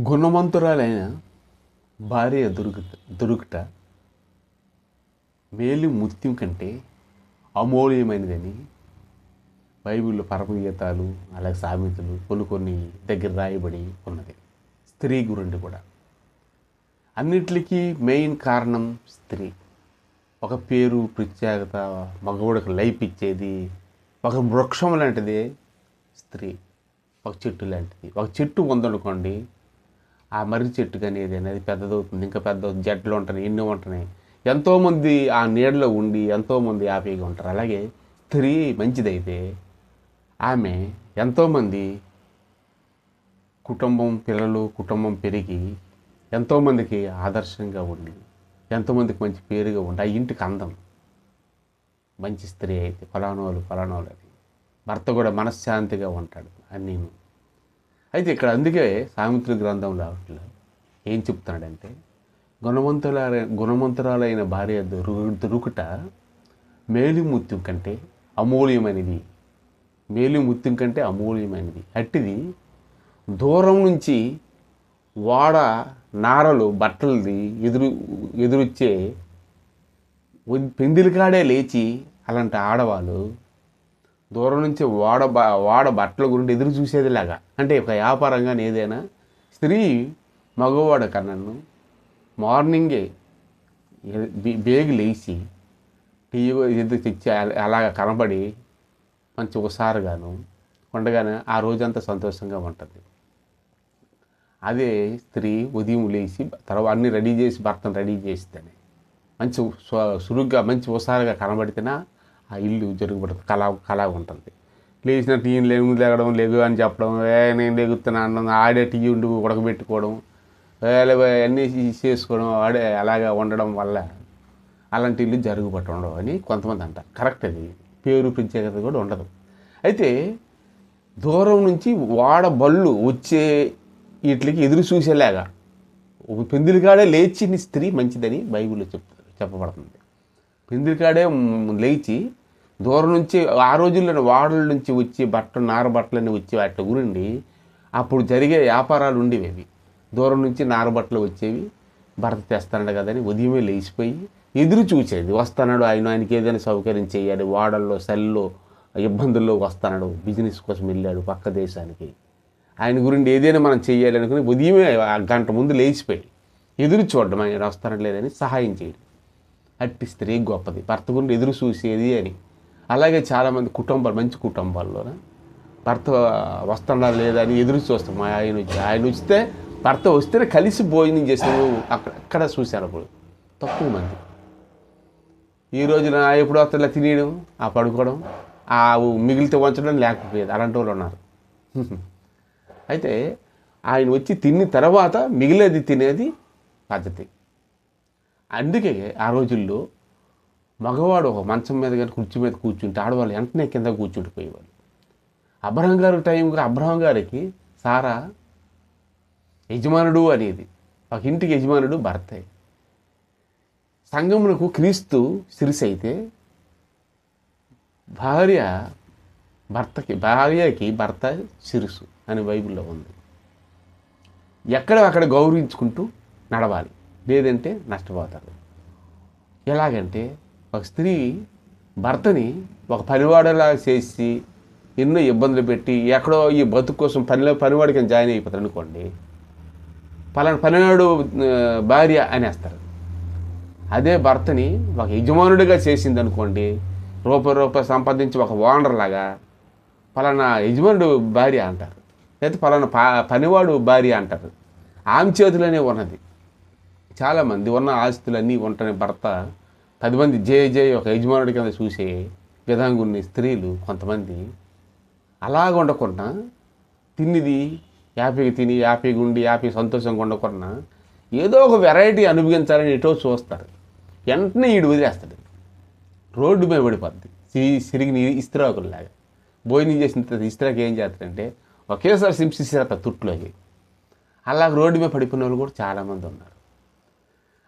గుణవంతురాలైన భార్య దొరుకు దొరుకుట మేలు ముత్యం కంటే అమూల్యమైనదని బైబిల్లో పరమగీతాలు అలాగే సామెతలు కొన్ని కొన్ని దగ్గర రాయబడి ఉన్నది. స్త్రీ గురించి కూడా. అన్నిటికీ మెయిన్ కారణం స్త్రీ. ఒక పేరు ప్రత్యేకత మగవాడికి లైఫ్ ఇచ్చేది ఒక వృక్షం లాంటిది స్త్రీ. ఒక చెట్టు లాంటిది. ఒక చెట్టు ఉందనుకోండి ఆ మర్రి చెట్టు కానీ ఏదైనా అది పెద్దదవుతుంది ఇంకా పెద్ద జట్లు ఉంటున్నాయి ఎన్నో ఉంటున్నాయి. ఎంతోమంది ఆ నీడలో ఉండి ఎంతోమంది హ్యాపీగా ఉంటారు. అలాగే స్త్రీ మంచిదైతే ఆమె ఎంతోమంది కుటుంబం పిల్లలు కుటుంబం పెరిగి ఎంతోమందికి ఆదర్శంగా ఉండి ఎంతోమందికి మంచి పేరుగా ఉండి ఆ ఇంటికి అందం. మంచి స్త్రీ అయితే ఫలానోళ్ళు ఫలానోళ్ళు అని భర్త కూడా మనశ్శాంతిగా ఉంటాడు. అని అయితే ఇక్కడ అందుకే సావిత్రి గ్రంథంలో రావట్లేదు. ఏం చెప్తున్నాడంటే గుణవంతుల గుణవంతురాలైన భార్య దొరు దొరుకుట మేలు ముత్యం కంటే అమూల్యమైనది. మేలు ముత్యం కంటే అమూల్యమైనది. అట్టిది దూరం నుంచి వాడ నారలు బట్టలది ఎదురు ఎదురొచ్చే పెందిలికాడే లేచి అలాంటి ఆడవాళ్ళు దూరం నుంచి వాడ బ వాడ బట్టల గురించి ఎదురు చూసేదిలాగా అంటే ఒక వ్యాపారంగా ఏదైనా స్త్రీ మగవాడు కన్నను మార్నింగే ఏ- బేగి లేచి టీ ఎదురు తెచ్చి అలాగ కనబడి మంచి హుషారుగాను ఉండగానే ఆ రోజంతా సంతోషంగా ఉంటుంది. అదే స్త్రీ ఉదయం లేచి తర్వాత అన్ని రెడీ చేసి భర్తను రెడీ చేస్తేనే మంచి సురుగ్గా మంచి హుషారుగా కనబడితేనే ఆ ఇల్లు జరుగుబడుతుంది కళ కళ ఉంటుంది లేచిన ఈయన లేవు లేగడం లేవు అని చెప్పడం ఏ నేను లెగుతున్నాను ఆడే టీ ఉండి ఉడకబెట్టుకోవడం ఏ అన్నీ చేసుకోవడం ఆడే అలాగా ఉండడం వల్ల అలాంటి ఇల్లు జరుగుబట్టి ఉండవు అని కొంతమంది అంటారు. కరెక్ట్ అది. పేరు ప్రత్యేకత కూడా ఉండదు. అయితే దూరం నుంచి వాడ బళ్ళు వచ్చే వీటికి ఎదురు చూసేలాగా ఒక పెందిలికాడే లేచిన స్త్రీ మంచిదని బైబిల్లో చెప్తారు చెప్పబడుతుంది. పెందిలికాడే లేచి దూరం నుంచి ఆ రోజుల్లో వాడల నుంచి వచ్చి బట్టలు నార బట్టలన్నీ వచ్చి వాటి గురండి అప్పుడు జరిగే వ్యాపారాలు ఉండేవి అవి. దూరం నుంచి నార బట్టలు వచ్చేవి. భర్త తెస్తాడు కదని ఉదయమే లేచిపోయి ఎదురు చూసేది. వస్తున్నాడు ఆయన ఆయనకి ఏదైనా సౌకర్యం చేయాలి వాడల్లో సెల్లో ఇబ్బందుల్లో వస్తాడు బిజినెస్ కోసం వెళ్ళాడు పక్క దేశానికి. ఆయన గురించి ఏదైనా మనం చేయాలి అనుకుని ఉదయమే ఆ గంట ముందు లేచిపోయి ఎదురు చూడడం ఆయన వస్తానట్లేదని సహాయం చేయడం. అట్టి స్త్రీ గొప్పది. భర్త గురించి ఎదురు చూసేది అని. అలాగే చాలామంది కుటుంబాలు మంచి కుటుంబాల్లోన? భర్త వస్తున్నా లేదా అని ఎదురు చూస్తాం. మా ఆయన వచ్చి ఆయన వస్తే భర్త వస్తేనే కలిసి భోజనం చేసిన అక్కడ అక్కడ చూశారు అప్పుడు. తక్కువ మంది. ఈ రోజున ఎప్పుడు వస్తా తినేయడం? ఆ పడుకోవడం? ఆ మిగిలితే వంచడం లేకపోయేది. అలాంటి వాళ్ళు ఉన్నారు. అయితే ఆయన వచ్చి తిన్న తర్వాత మిగిలేది తినేది పద్ధతి. అందుకే ఆ రోజుల్లో మగవాడు ఒక మంచం మీద కానీ కుర్చీ మీద కూర్చుంటే ఆడవాళ్ళు వెంటనే కింద కూర్చుండిపోయేవాళ్ళు. అబ్రహం గారి టైంకి అబ్రహం గారికి సారా యజమానుడు అనేది ఒక ఇంటికి యజమానుడు భర్తే. సంగమునకు క్రీస్తు సిరిసి అయితే భార్య భర్తకి భార్యకి భర్త సిరుసు అని బైబిల్లో ఉంది. ఎక్కడ అక్కడ గౌరవించుకుంటూ నడవాలి. లేదంటే నష్టపోతారు. ఎలాగంటే ఒక స్త్రీ భర్తని ఒక పనివాడలా చేసి ఎన్నో ఇబ్బందులు పెట్టి ఎక్కడో ఈ బతుకు కోసం పనిలో పనివాడికి జాయిన్ అయిపోతారు అనుకోండి పలానా పనివాడు భార్య అనేస్తారు. అదే భర్తని ఒక యజమానుడిగా చేసింది అనుకోండి రూపాయి రూపాయి సంపాదించి ఒక ఓనర్ లాగా పలానా యజమానుడు భార్య అంటారు లేకపోతే పలానా పా పనివాడు భార్య అంటారు. ఆమె చేతిలోనే ఉన్నది. చాలామంది ఉన్న ఆస్తులన్నీ ఉంటని భర్త పది మంది జే జే ఒక యజమానుడి కింద చూసే విధంగా ఉన్న స్త్రీలు కొంతమంది అలాగ ఉండకుండా తిన్నిది హ్యాపీగా తిని యాపీగా ఉండి యాపీ సంతోషంగా ఉండకుండా ఏదో ఒక వెరైటీ అనుభవించాలని ఎటో చూస్తారు. వెంటనే ఈడు వదిలేస్తాడు. రోడ్డు మీద పడిపోద్ది. సిరిగి సిరిగిన ఇస్త్రాకుల్లాగా. భోజనం చేసిన తర్వాత ఇస్త్రాకి ఏం చేస్తారంటే ఒకేసారి సింసిస్తారు తుట్లోకి అలా రోడ్డు మీద పడిపోయిన వాళ్ళు కూడా చాలామంది ఉన్నారు.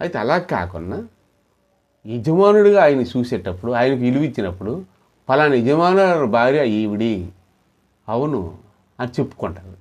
అయితే అలా కాకుండా యజమానుడిగా ఆయన చూసేటప్పుడు ఆయనకు విలువ ఇచ్చినప్పుడు ఫలానా యజమాను భార్య ఈవిడి అవును అని చెప్పుకుంటారు.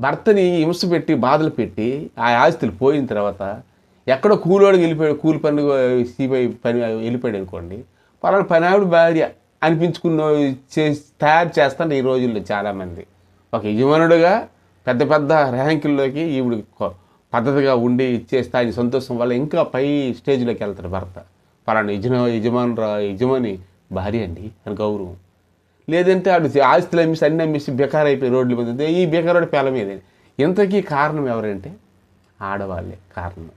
భర్తని హింస పెట్టి బాధలు పెట్టి ఆ ఆస్తులు పోయిన తర్వాత ఎక్కడో కూలోడికి వెళ్ళిపోయాడు కూలి పని సీపై పని వెళ్ళిపోయాడు అనుకోండి పలానా పని భార్య అనిపించుకున్న చేసి తయారు చేస్తాను ఈ రోజుల్లో చాలామంది. ఒక యజమానుడుగా పెద్ద పెద్ద ర్యాంకుల్లోకి ఈవిడ పద్ధతిగా ఉండి ఇచ్చేస్తే ఆయన సంతోషం వల్ల ఇంకా పై స్టేజ్లోకి వెళ్తాడు భర్త. పలానా యజమా యజమాను యజమాని భార్య అండి అని గౌరవం. లేదంటే ఆడు ఆస్తులు అమ్మేసి అన్ని అమ్మేసి బెకార్ అయిపోయి రోడ్ల మీద ఈ బెకారోడి పేల మీద. ఇంతకీ కారణం ఎవరంటే ఆడవాళ్ళే కారణం.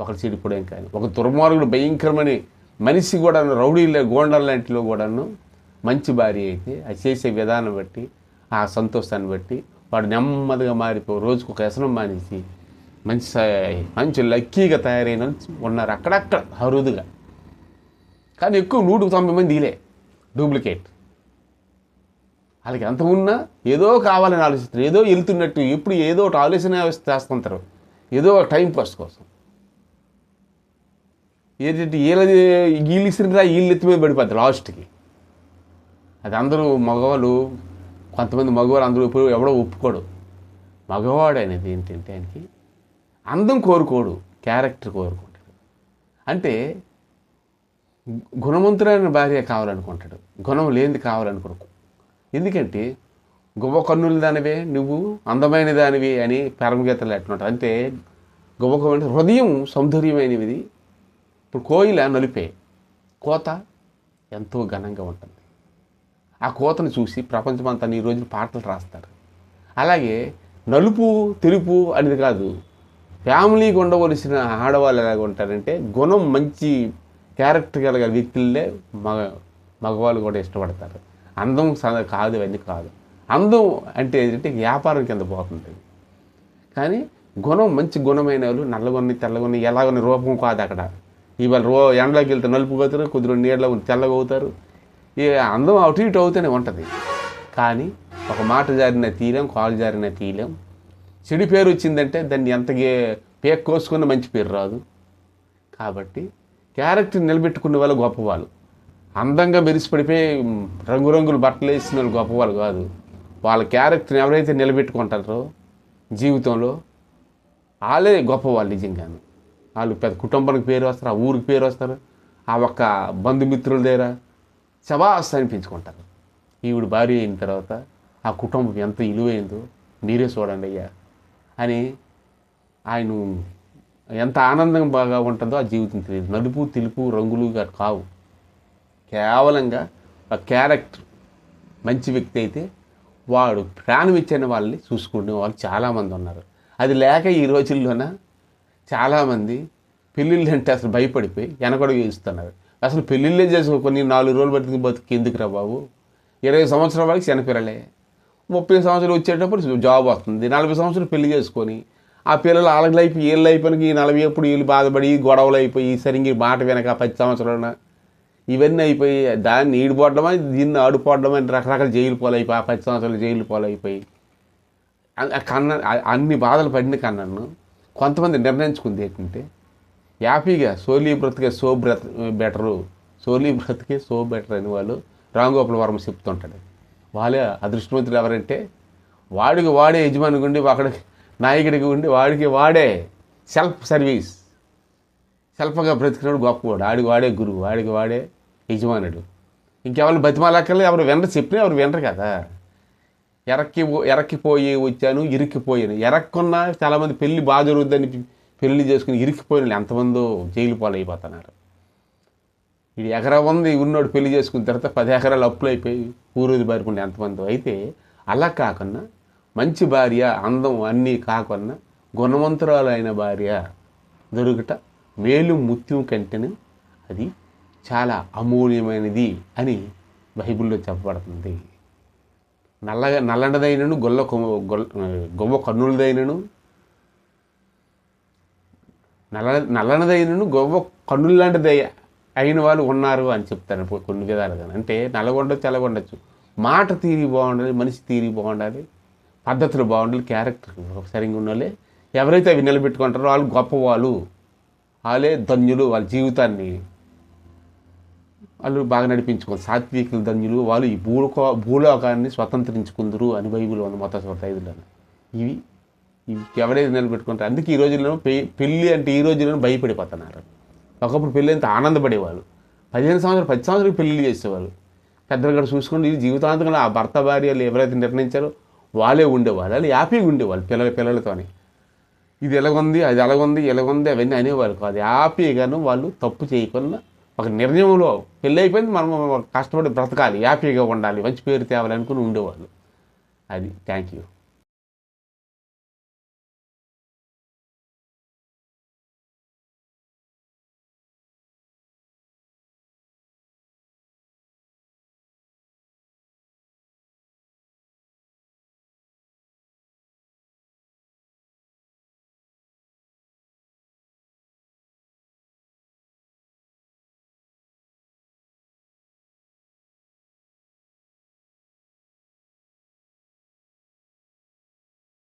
ఒకరు చెడిపోవడం కానీ ఒక దుర్మార్గుడు భయంకరమని మనిషి కూడా రౌడీ గోండల లాంటిలో కూడాను మంచి భార్య అయితే అది చేసే విధానం బట్టి ఆ సంతోషాన్ని బట్టి వాడు నెమ్మదిగా మారిపో రోజుకు ఒక వ్యసనం మానేసి మంచి మంచి లక్కీగా తయారైన ఉన్నారు అక్కడక్కడ అరుదుగా కానీ ఎక్కువ నూటికి తొంభై మంది ఇలే డూప్లికేట్. వాళ్ళకి ఎంత ఉన్నా ఏదో కావాలని ఆలోచిస్తారు. ఏదో వెళ్తున్నట్టు ఎప్పుడు ఏదో ఒకటి ఆలోచన చేస్తుంటారు. ఏదో ఒక టైం పాస్ కోసం. ఏంటంటే వీళ్ళది వీళ్ళు ఇసిరిరా వీళ్ళు ఎత్తి మీద పడిపోద్ది లాస్ట్కి. అది అందరూ మగవాళ్ళు కొంతమంది మగవాళ్ళు అందరూ ఇప్పుడు ఎవడో ఒప్పుకోడు. మగవాడు అనేది ఏంటంటే ఆయనకి అందం కోరుకోడు క్యారెక్టర్ కోరుకుంటాడు. అంటే గుణవంతుడైన భార్య కావాలనుకుంటాడు గుణం లేనిది కావాలనుకోడు ఎందుకంటే గువ్వ కన్నుల దానివే నువ్వు అందమైన దానివి అని పరమగీతలు ఎట్లుంటారు అంటే గువ్వ అంటే హృదయం సౌందర్యమైనది. ఇప్పుడు కోయిల నలిపే కోత ఎంతో ఘనంగా ఉంటుంది. ఆ కోతను చూసి ప్రపంచమంతా ఈ రోజున పాటలు రాస్తారు. అలాగే నలుపు తెలుపు అనేది కాదు ఫ్యామిలీకి ఉండవలసిన ఆడవాళ్ళు ఎలాగ ఉంటారంటే గుణం మంచి క్యారెక్టర్ కలిగిన వ్యక్తులే మగ మగవాళ్ళు కూడా ఇష్టపడతారు. అందం స- కాదు అవన్నీ కాదు. అందం అంటే ఏంటంటే వ్యాపారం కింద పోతుంది కానీ గుణం మంచి గుణమైన వాళ్ళు నల్లగొని తెల్లగొని ఎలాగొని రూపం కాదు అక్కడ. ఇవాళ రో ఎండలోకి వెళ్తే నలుపు అవుతారు కొద్దిగా నీళ్ళలో ఉండి తెల్లగా అవుతారు ఈ అందం అటు ఇటు అవుతూనే ఉంటుంది. కానీ ఒక మాట జారిన తీరం కాలు జారిన తీరం చెడు పేరు వచ్చిందంటే దాన్ని ఎంత గే- పేక్ కోసుకున్న మంచి పేరు రాదు. కాబట్టి క్యారెక్టర్ నిలబెట్టుకునే వాళ్ళు గొప్పవాళ్ళు. అందంగా మెరిసిపడిపోయి రంగురంగుల బట్టలు వేసిన వాళ్ళు గొప్పవాళ్ళు కాదు. వాళ్ళ క్యారెక్టర్ని ఎవరైతే నిలబెట్టుకుంటారో జీవితంలో వాళ్ళే గొప్పవాళ్ళు నిజంగాను. వాళ్ళు పెద్ద కుటుంబానికి పేరు వస్తారు ఆ ఊరికి పేరు వస్తారు ఆ ఒక్క బంధుమిత్రుల దగ్గర శబాస్ అనిపించుకుంటారు. ఈవిడ భార్య అయిన తర్వాత ఆ కుటుంబం ఎంత విలువైందో మీరే చూడండి అయ్యా. అని ఆయన ఎంత ఆనందం బాగా ఉంటుందో ఆ జీవితం తెలియదు. నలుపు తెలుపు రంగులు కావు. కేవలంగా ఒక క్యారెక్టర్ మంచి వ్యక్తి అయితే వాడు ప్రాణం ఇచ్చిన వాళ్ళని చూసుకునే వాళ్ళు చాలామంది ఉన్నారు. అది లేక ఈ రోజుల్లోన చాలామంది పెళ్ళిళ్ళు అంటే అసలు భయపడిపోయి వెనకడుగు వేస్తున్నారు. అసలు పెళ్ళిళ్ళే చేసుకో కొన్ని నాలుగు రోజులు బతికి బతికి ఎందుకురా బాబు? ఇరవై సంవత్సరాల వరకు చనిపోరలే ముప్పై సంవత్సరాలు వచ్చేటప్పుడు జాబ్ వస్తుంది. నలభై సంవత్సరాలు పెళ్ళి చేసుకొని ఆ పిల్లలు వాళ్ళకి లైఫ్ వీళ్ళ అయిపోయినకి ఈ నలభై ఎప్పుడు వీళ్ళు బాధపడి గొడవలు అయిపోయి సరిగ్గా మాట వెనక పది సంవత్సరాల ఇవన్నీ అయిపోయి దాన్ని ఈడిపోవడమని దీన్ని ఆడిపోవడమని రకరకాల జైలు పోలైపోయి ఆ పది సంవత్సరాలు జైలు పోలైపోయి. ఆ కన్న అన్ని బాధలు పడిన కన్నను కొంతమంది నిర్ణయించుకుంది ఏంటంటే హ్యాపీగా సోలీ బ్రతికే సో బ్రత బెటరు సోలీ బ్రతికే సో బెటర్ అని వాళ్ళు రాంగోపాల వర్మ చెప్తుంటాడు. వాళ్ళే అదృష్టవంతులు ఎవరంటే వాడికి వాడే యజమానికి ఉండి అక్కడ నాయకుడికి ఉండి వాడికి వాడే సెల్ఫ్ సర్వీస్. సెల్ఫ్గా బ్రతికినాడు గొప్పవాడు. ఆడికి వాడే గురువు వాడికి వాడే యజమానుడు. ఇంకెవరు బతిమాలక్కర్లేదు. ఎవరు వినరు చెప్పినా ఎవరు వినరు కదా. ఎరక్కి ఎరక్కిపోయి వచ్చాను ఇరుక్కిపోయాను ఎరక్కున్నా చాలామంది పెళ్ళి బాగా జరుగుద్దని పెళ్ళి చేసుకుని ఇరుక్కిపోయిన వాళ్ళు ఎంతమందో జైలు పాలైపోతున్నారు. ఇది ఎకరా ఉంది ఉన్నోడు పెళ్ళి చేసుకున్న తర్వాత పది ఎకరాలు అప్పులు అయిపోయి ఊరూరి బారికుండా ఎంతమంది అయితే అలా కాకుండా మంచి భార్య అందం అన్నీ కాకుండా గుణవంతురాలైన భార్య దొరుకుట వేలు ముత్యం కంటేనే అది చాలా అమూల్యమైనది అని బైబిల్లో చెప్పబడుతుంది. నల్లగా నల్లనదైనను గొల్ల కొమ్మ- గొవ్వ కన్నులదైనను నల్ల నల్లనదైనను గొవ్వ కన్నుల అయిన వాళ్ళు ఉన్నారు అని చెప్తాను కొన్ని విధాలుగా అంటే నలగొండొచ్చు తెల్లగొండొచ్చు. మాట తీరి బాగుండాలి మనిషి తీరి బాగుండాలి పద్ధతులు బాగుండాలి క్యారెక్టర్ సరిగ్గా ఉండాలి ఎవరైతే అవి నిలబెట్టుకుంటారో వాళ్ళు గొప్పవాళ్ళు. వాళ్ళే ధన్యులు వాళ్ళ జీవితాన్ని వాళ్ళు బాగా నడిపించుకోవాలి. సాత్వికులు ధన్యులు వాళ్ళు ఈ భూకో భూలోకాన్ని స్వతంత్రించుకుందరు అని బైబిల్ ఉంది మొత్తం ఐదులో ఇవి ఇవి ఎవరైతే నిలబెట్టుకుంటారు అందుకే ఈ రోజుల్లో పె- పెళ్ళి అంటే ఈ రోజుల్లో భయపడిపోతున్నారు. ఒకప్పుడు పెళ్ళి అంత ఆనందపడేవాళ్ళు. పదిహేను సంవత్సరాలు పది సంవత్సరాలు పెళ్ళి చేసేవాళ్ళు. పెద్దలు కూడా చూసుకుంటే ఈ జీవితాంతంగా ఆ భర్త భార్యలు ఎవరైతే నిర్ణయించారో వాళ్ళే ఉండేవాళ్ళు. వాళ్ళు హ్యాపీగా ఉండేవాళ్ళు పిల్లల పిల్లలతోని. ఇది ఎలాగుంది అది ఎలాగుంది ఎలాగుంది అవన్నీ అనేవాళ్ళు కాదు. హ్యాపీగాను వాళ్ళు తప్పు చేయకుండా ఒక నిర్ణయంలో పెళ్ళి అయిపోయింది మనం కష్టపడి బ్రతకాలి హ్యాపీగా ఉండాలి మంచి పేరు తేవాలి అనుకుని ఉండేవాళ్ళు. అది థ్యాంక్ యూ.